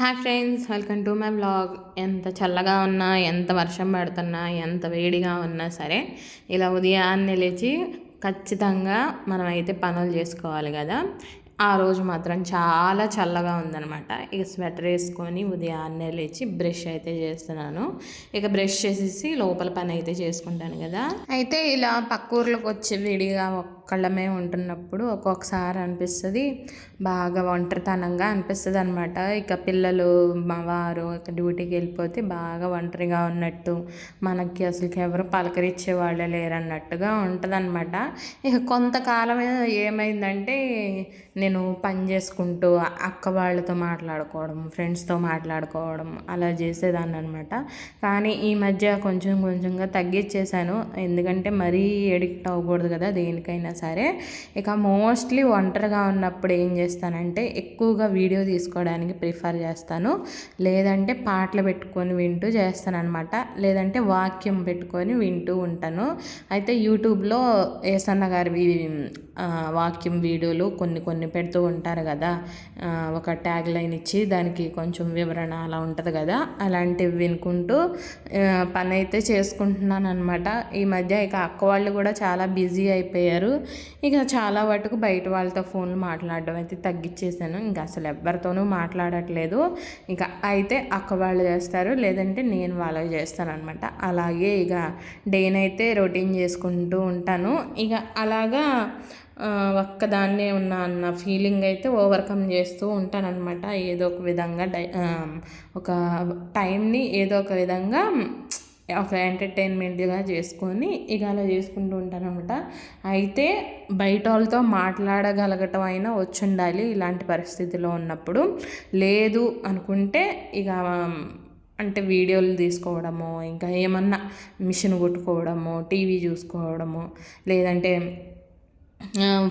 Hi friends welcome to my blog. ఎంత చల్లగా ఉన్నా ఎంత వర్షం పడుతున్నా ఎంత వేడిగా ఉన్నా సరే ఇలా ఉదయాన్నే లేచి ఖచ్చితంగా మనం అయితే పనులు చేసుకోవాలి కదా. ఆ రోజు మాత్రం చాలా చల్లగా ఉందనమాట ఇక స్వెటర్ వేసుకొని ఉదయాన్నే లేచి బ్రష్ అయితే చేస్తున్నాను. ఇక బ్రష్ చేసేసి లోపల పని అయితే చేసుకుంటాను కదా. అయితే ఇలా పక్క ఊర్లోకి వచ్చి విడిగా ఒక్కళ్ళమే ఉంటున్నప్పుడు ఒక్కొక్కసారి అనిపిస్తుంది. బాగా ఒంటరితనంగా అనిపిస్తుంది అనమాట ఇక పిల్లలు మా వారు ఇక డ్యూటీకి వెళ్ళిపోతే బాగా ఒంటరిగా ఉన్నట్టు మనకి అసలు ఎవరు పలకరించే వాళ్ళే లేరన్నట్టుగా ఉంటుంది అనమాట ఇక కొంతకాలం ఏమైందంటే నేను పని చేసుకుంటూ అక్క వాళ్ళతో మాట్లాడుకోవడం ఫ్రెండ్స్తో మాట్లాడుకోవడం అలా చేసేదాన్ని అనమాట కానీ ఈ మధ్య కొంచెం కొంచెంగా తగ్గించేశాను. ఎందుకంటే మరీ ఎడిక్ట్ అవ్వకూడదు కదా దేనికైనా సరే ఇక మోస్ట్లీ ఒంటరిగా ఉన్నప్పుడు ఏం చేస్తానంటే ఎక్కువగా వీడియో తీసుకోవడానికి ప్రిఫర్ చేస్తాను. లేదంటే పాటలు పెట్టుకొని వింటూ చేస్తాను అనమాట లేదంటే వాక్యం పెట్టుకొని వింటూ ఉంటాను. అయితే యూట్యూబ్లో ఏసన్న గారి వాక్యం వీడియోలు కొన్ని కొన్ని పెడుతూ ఉంటారు కదా. ఒక ట్యాగ్ లైన్ ఇచ్చి దానికి కొంచెం వివరణ అలా ఉంటుంది కదా. అలాంటివి వినుకుంటూ పని అయితే చేసుకుంటున్నాను అనమాట ఈ మధ్య ఇక అక్క వాళ్ళు కూడా చాలా బిజీ అయిపోయారు. ఇక చాలా వాటికి బయట వాళ్ళతో ఫోన్లు మాట్లాడడం అయితే తగ్గించేసాను ఇంకా అసలు ఎవరితోనూ మాట్లాడట్లేదు. ఇంకా అయితే అక్క వాళ్ళు చేస్తారు లేదంటే నేను వాళ్ళు చేస్తాను అనమాట అలాగే ఇక డేనైతే రొటీన్ చేసుకుంటూ ఉంటాను. ఇక అలాగా ఒక్కదాన్నే ఉన్నా అన్న ఫీలింగ్ అయితే ఓవర్కమ్ చేస్తూ ఉంటానన్నమాట. ఏదో ఒక విధంగా డై ఒక టైంని ఏదో ఒక విధంగా ఒక ఎంటర్టైన్మెంట్గా చేసుకొని ఇక అలా చేసుకుంటూ ఉంటానమాట అయితే బయట వాళ్ళతో మాట్లాడగలగటం అయినా వచ్చి ఉండాలి ఇలాంటి పరిస్థితిలో ఉన్నప్పుడు. లేదు అనుకుంటే ఇక అంటే వీడియోలు తీసుకోవడము ఇంకా ఏమన్నా మిషన్ కొట్టుకోవడము టీవీ చూసుకోవడము లేదంటే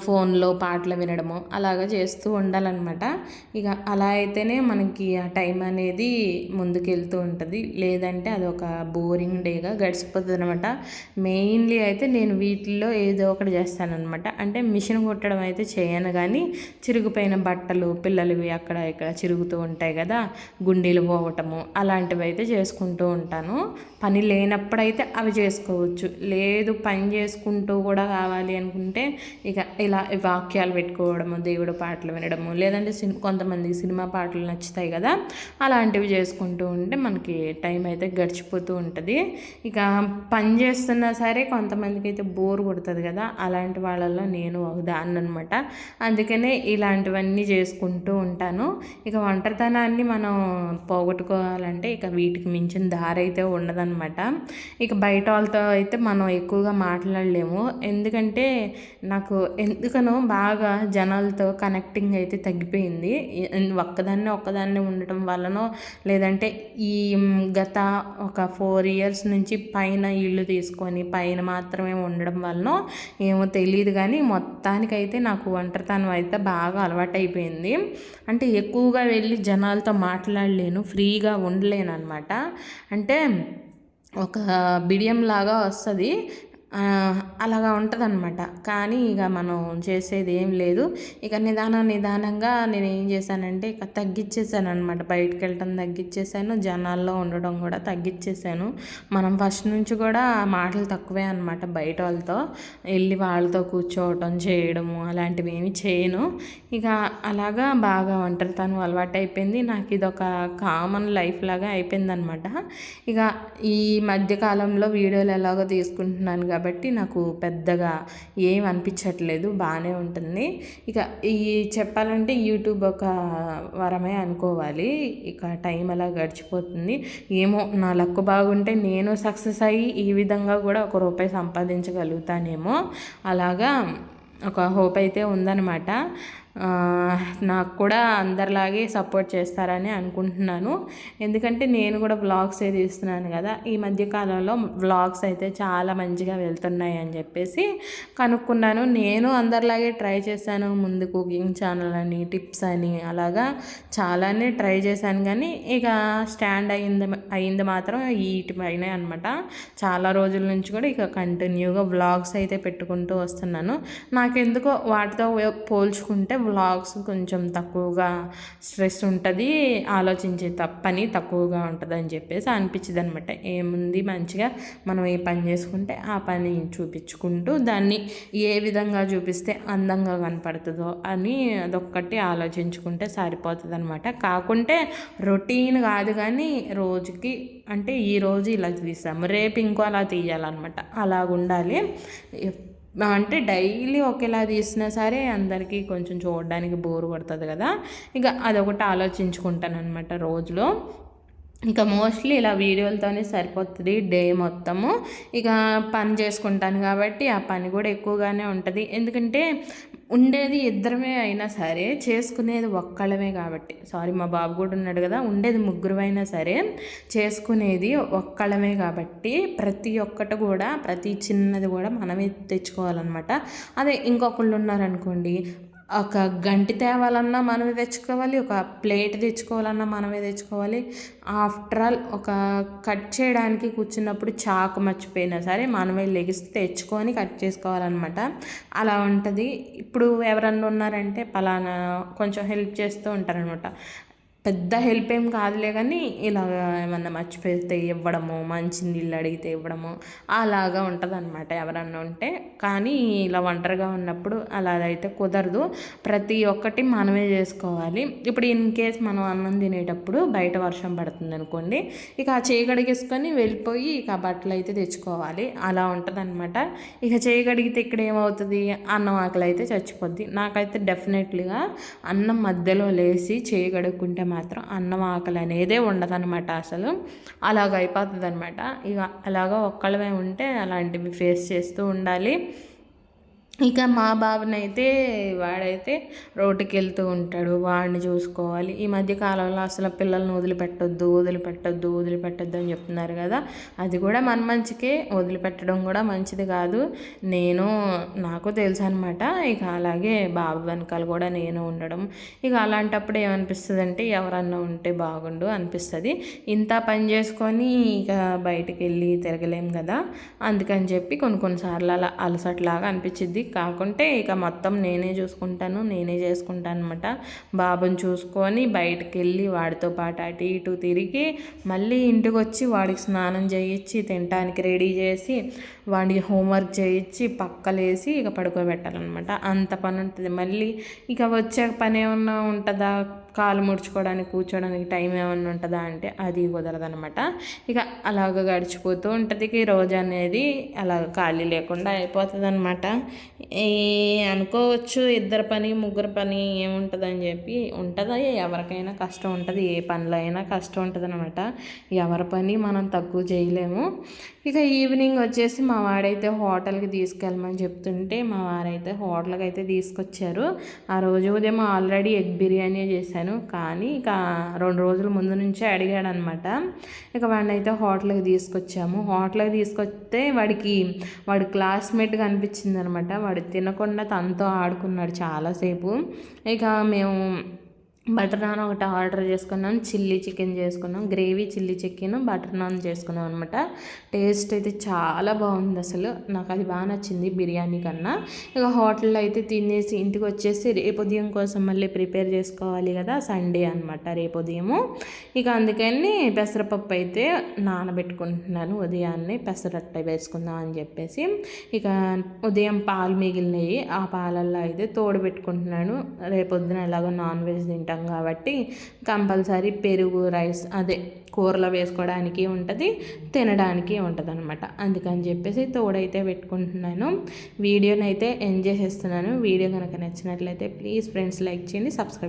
ఫోన్లో పాటలు వినడము అలాగా చేస్తూ ఉండాలన్నమాట. ఇక అలా అయితేనే మనకి ఆ టైం అనేది ముందుకెళ్తూ ఉంటుంది. లేదంటే అది ఒక బోరింగ్ డేగా గడిచిపోతుంది అనమాట మెయిన్లీ అయితే నేను వీటిల్లో ఏదో ఒకటి చేస్తానమాట అంటే మిషన్ కుట్టడం అయితే చేయను కానీ చిరిగిపోయిన బట్టలు పిల్లలవి అక్కడ ఇక్కడ చిరుగుతూ ఉంటాయి కదా గుండీలు పోవటము అలాంటివి అయితే చేసుకుంటూ ఉంటాను. పని లేనప్పుడైతే అవి చేసుకోవచ్చు. లేదు పని చేసుకుంటూ కూడా కావాలి అనుకుంటే ఇక ఇలా వాక్యాలు పెట్టుకోవడము దేవుడు పాటలు వినడము లేదంటే సినిమా కొంతమందికి సినిమా పాటలు నచ్చుతాయి కదా అలాంటివి చేసుకుంటూ ఉంటే మనకి టైం అయితే గడిచిపోతూ ఉంటుంది. ఇక పని చేస్తున్నా సరే కొంతమందికి అయితే బోర్ కొడుతుంది కదా అలాంటి వాళ్ళల్లో నేను ఒకదాన్నమాట అనమాట అందుకనే ఇలాంటివన్నీ చేసుకుంటూ ఉంటాను. ఇక ఒంటరితనాన్ని మనం పోగొట్టుకోవాలంటే ఇక వీటికి మించిన దారి అయితే ఉండదన్నమాట ఇక బయట వాళ్ళతో అయితే మనం ఎక్కువగా మాట్లాడలేము. ఎందుకంటే నాకు నాకు ఎందుకనో బాగా జనాలతో కనెక్టింగ్ అయితే తగ్గిపోయింది. ఒక్కదాన్నే ఒక్కదాన్నే ఉండటం వలనో లేదంటే ఈ గత ఒక ఫోర్ ఇయర్స్ నుంచి పైన ఇల్లు తీసుకొని పైన మాత్రమే ఉండడం వలన ఏమో తెలియదు కానీ మొత్తానికైతే నాకు ఒంటరితనం అయితే బాగా అలవాటైపోయింది. అంటే ఎక్కువగా వెళ్ళి జనాలతో మాట్లాడలేను ఫ్రీగా ఉండలేను అనమాట అంటే ఒక బిడియం లాగా వస్తుంది. అలాగా ఉంటుందన్నమాట. కానీ ఇక మనం చేసేది ఏం లేదు. ఇక నిదానం నిదానంగా నేను ఏం చేశానంటే ఇక తగ్గించేసాను అనమాట బయటకు వెళ్ళటం తగ్గించేసాను జనాల్లో ఉండడం కూడా తగ్గించేసాను మనం ఫస్ట్ నుంచి కూడా మాటలు తక్కువే అనమాట బయట వాళ్ళతో వెళ్ళి వాళ్ళతో కూర్చోవటం చేయడము అలాంటివి ఏమి చేయను. ఇక అలాగా బాగా ఒంటరితనం అలవాటు అయిపోయింది. నాకు ఇది ఒక కామన్ లైఫ్ లాగా అయిపోయింది అనమాట ఇక ఈ మధ్యకాలంలో వీడియోలు ఎలాగో తీసుకుంటున్నాను కాబట్టి నాకు పెద్దగా ఏం అనిపించట్లేదు బాగానే ఉంటుంది. ఇక ఈ చెప్పాలంటే యూట్యూబ్ ఒక వరమే అనుకోవాలి. ఇక టైం అలా గడిచిపోతుంది. ఏమో నా లక్ బాగుంటే నేను సక్సెస్ అయ్యి ఈ విధంగా కూడా ఒక రూపాయి సంపాదించగలుగుతానేమో. అలాగా ఒక హోప్ అయితే ఉందన్నమాట. నాకు కూడా అందరిలాగే సపోర్ట్ చేస్తారని అనుకుంటున్నాను. ఎందుకంటే నేను కూడా వ్లాగ్స్ అయితే ఇస్తున్నాను కదా ఈ మధ్యకాలంలో వ్లాగ్స్ అయితే చాలా మంచిగా వెళ్తున్నాయి అని చెప్పేసి కనుక్కున్నాను. నేను అందరిలాగే ట్రై చేశాను ముందు కుకింగ్ ఛానల్ అని టిప్స్ అని అలాగా చాలానే ట్రై చేశాను. కానీ ఇక స్టాండ్ అయింది అయింది మాత్రం వీటిపైన అనమాట చాలా రోజుల నుంచి కూడా ఇక కంటిన్యూగా వ్లాగ్స్ అయితే పెట్టుకుంటూ వస్తున్నాను. నాకెందుకో వాటితో పోల్చుకుంటే వ్లాగ్స్ కొంచెం తక్కువగా స్ట్రెస్ ఉంటుంది ఆలోచించే పని తక్కువగా ఉంటుంది అని చెప్పేసి అనిపించింది అనమాట ఏముంది మంచిగా మనం ఏ పని చేసుకుంటే ఆ పని చూపించుకుంటూ దాన్ని ఏ విధంగా చూపిస్తే అందంగా కనపడుతుందో అని అదొక్కటి ఆలోచించుకుంటే సరిపోతుంది అనమాట కాకుంటే రొటీన్ కాదు కానీ రోజుకి అంటే ఈరోజు ఇలా తీసాము రేపు ఇంకో అలా తీయాలన్నమాట. అలాగుండాలి. అంటే డైలీ ఒకేలా తీసినా సరే అందరికీ కొంచెం చూడడానికి బోర్ కొడుతుంది కదా. ఇక అదొకటి ఆలోచించుకుంటాను అనమాట రోజులో. ఇంకా మోస్ట్లీ ఇలా వీడియోలతోనే సరిపోతుంది డే మొత్తము. ఇక పని చేసుకుంటాను కాబట్టి ఆ పని కూడా ఎక్కువగానే ఉంటుంది. ఎందుకంటే ఉండేది ఇద్దరమే అయినా సరే చేసుకునేది ఒక్కళ్ళమే కాబట్టి. సారీ మా బాబు కూడా ఉన్నాడు కదా ఉండేది ముగ్గురమైనా సరే చేసుకునేది ఒక్కళ్ళమే కాబట్టి ప్రతి ఒక్కటి కూడా ప్రతి చిన్నది కూడా మనమే తెచ్చుకోవాలన్నమాట. అదే ఇంకొకళ్ళు ఉన్నారనుకోండి ఒక గంటి తేవాలన్నా మనమే తెచ్చుకోవాలి ఒక ప్లేట్ తెచ్చుకోవాలన్నా మనమే తెచ్చుకోవాలి. ఆఫ్టర్ ఆల్ ఒక కట్ చేయడానికి కూర్చున్నప్పుడు చాకు మర్చిపోయినా సరే మనమే లెగిస్తే తెచ్చుకొని కట్ చేసుకోవాలన్నమాట. అలా ఉంటుంది. ఇప్పుడు ఎవరన్నా ఉన్నారంటే పలానా కొంచెం హెల్ప్ చేస్తూ ఉంటారనమాట పెద్ద హెల్ప్ ఏం కాదులే కానీ ఇలాగ ఏమన్నా మర్చిపోతే ఇవ్వడము మంచి నీళ్ళు అడిగితే ఇవ్వడము అలాగా ఉంటుంది అనమాట ఎవరన్నా ఉంటే. కానీ ఇలా ఒంటరిగా ఉన్నప్పుడు అలా అయితే కుదరదు. ప్రతి ఒక్కటి మనమే చేసుకోవాలి. ఇప్పుడు ఇన్ కేస్ మనం అన్నం తినేటప్పుడు బయట వర్షం పడుతుంది అనుకోండి ఇక ఆ చేయి కడిగేసుకొని వెళ్ళిపోయి ఇక బట్టలు అయితే తెచ్చుకోవాలి. అలా ఉంటుంది అనమాట ఇక చేయి కడిగితే ఇక్కడ ఏమవుతుంది? అన్నం ఆకలి అయితే చచ్చిపోద్ది. నాకైతే డెఫినెట్లీగా అన్నం మధ్యలో లేచి చేయి కడుక్కుంటే మాత్రం అన్నం ఆకలి అనేదే ఉండదన్నమాట అసలు. అలాగ అయిపోతుంది అనమాట ఇక అలాగా ఒక్కళ్ళమే ఉంటే అలాంటివి ఫేస్ చేస్తూ ఉండాలి. ఇక మా బాబునైతే వాడైతే రోడ్డుకి వెళ్తూ ఉంటాడు. వాడిని చూసుకోవాలి. ఈ మధ్య కాలంలో అసలు పిల్లల్ని వదిలిపెట్టొద్దు వదిలిపెట్టొద్దు వదిలిపెట్టొద్దు అని చెప్తున్నారు కదా. అది కూడా మన మంచికే. వదిలిపెట్టడం కూడా మంచిది కాదు. నేను నాకు తెలుసు అనమాట ఇక అలాగే బాబు వెనకాల కూడా నేను ఉండడం. ఇక అలాంటప్పుడు ఏమనిపిస్తుంది అంటే ఎవరన్నా ఉంటే బాగుండు అనిపిస్తుంది. ఇంత పని చేసుకొని ఇక బయటకు వెళ్ళి తిరగలేం కదా. అందుకని చెప్పి కొన్ని కొన్నిసార్లు అలా అలసట్లాగా అనిపించింది కాకుంటే ఇక మొత్తం నేనే చూసుకుంటాను నేనే చేసుకుంటాను అనమాట బాబుని చూసుకొని బయటకు వెళ్ళి వాడితో పాటు అటు ఇటు తిరిగి మళ్ళీ ఇంటికి వచ్చి వాడికి స్నానం చేయించి తినడానికి రెడీ చేసి వాడికి హోంవర్క్ చేయించి పక్కలేసి ఇక పడుకోబెట్టాలన్నమాట. అంత పని ఉంటుంది మళ్ళీ ఇక వచ్చే పని ఏమన్నా ఉంటుందా? కాలు ముడుచుకోవడానికి కూర్చోడానికి టైం ఏమైనా ఉంటుందా అంటే అది కుదరదనమాట ఇక అలాగ గడిచిపోతూ ఉంటుంది ఈ రోజు అనేది అలా ఖాళీ లేకుండా అయిపోతుంది అనమాట అనుకోవచ్చు ఇద్దరు పని ముగ్గురు పని ఏముంటుందని చెప్పి ఉంటుందా? ఎవరికైనా కష్టం ఉంటుంది ఏ పనిలో అయినా కష్టం ఉంటుంది అనమాట ఎవరి పని మనం తక్కువ చేయలేము. ఇక ఈవినింగ్ వచ్చేసి మా వాడైతే హోటల్కి తీసుకెళ్ళమని చెప్తుంటే మా వారైతే హోటల్కి అయితే తీసుకొచ్చారు. ఆ రోజు ఉదయం ఆల్రెడీ ఎగ్ బిర్యానీ చేశాను. కానీ ఇక రెండు రోజుల ముందు నుంచే అడిగాడు అనమాట ఇక వాడిని అయితే హోటల్కి తీసుకొచ్చాము. హోటల్కి తీసుకొస్తే వాడికి వాడి క్లాస్మేట్ కనిపించింది అనమాట వాడు తినకుండా తనతో ఆడుకున్నాడు చాలాసేపు. ఇక మేము బటర్ నాన్ ఒకటి ఆర్డర్ చేసుకున్నాం చిల్లీ చికెన్ చేసుకున్నాం gravy chilli chicken butter naan చేసుకున్నాం అనమాట టేస్ట్ అయితే చాలా బాగుంది అసలు. నాకు అది బాగా నచ్చింది బిర్యానీ కన్నా. ఇక హోటల్లో అయితే తినేసి ఇంటికి వచ్చేసి రేపు ఉదయం కోసం మళ్ళీ ప్రిపేర్ చేసుకోవాలి కదా సండే అనమాట రేపు ఉదయము. ఇక అందుకని పెసరపప్పు అయితే నానబెట్టుకుంటున్నాను ఉదయాన్నే పెసరట్ట వేసుకుందాం అని చెప్పేసి. ఇక ఉదయం పాలు మిగిలినవి ఆ పాలల్లో అయితే తోడు పెట్టుకుంటున్నాను. రేపొద్దున ఎలాగో నాన్ వెజ్ తింటాం తింటాం కాబట్టి కంపల్సరీ పెరుగు రైస్ అదే కూరలో వేసుకోవడానికి ఉంటుంది తినడానికి ఉంటుంది అనమాట అందుకని చెప్పేసి తోడైతే పెట్టుకుంటున్నాను. వీడియోనైతే ఎంజాయ్ చేస్తున్నాను. వీడియో కనుక నచ్చినట్లయితే ప్లీజ్ ఫ్రెండ్స్ లైక్ చేయండి సబ్స్క్రైబ్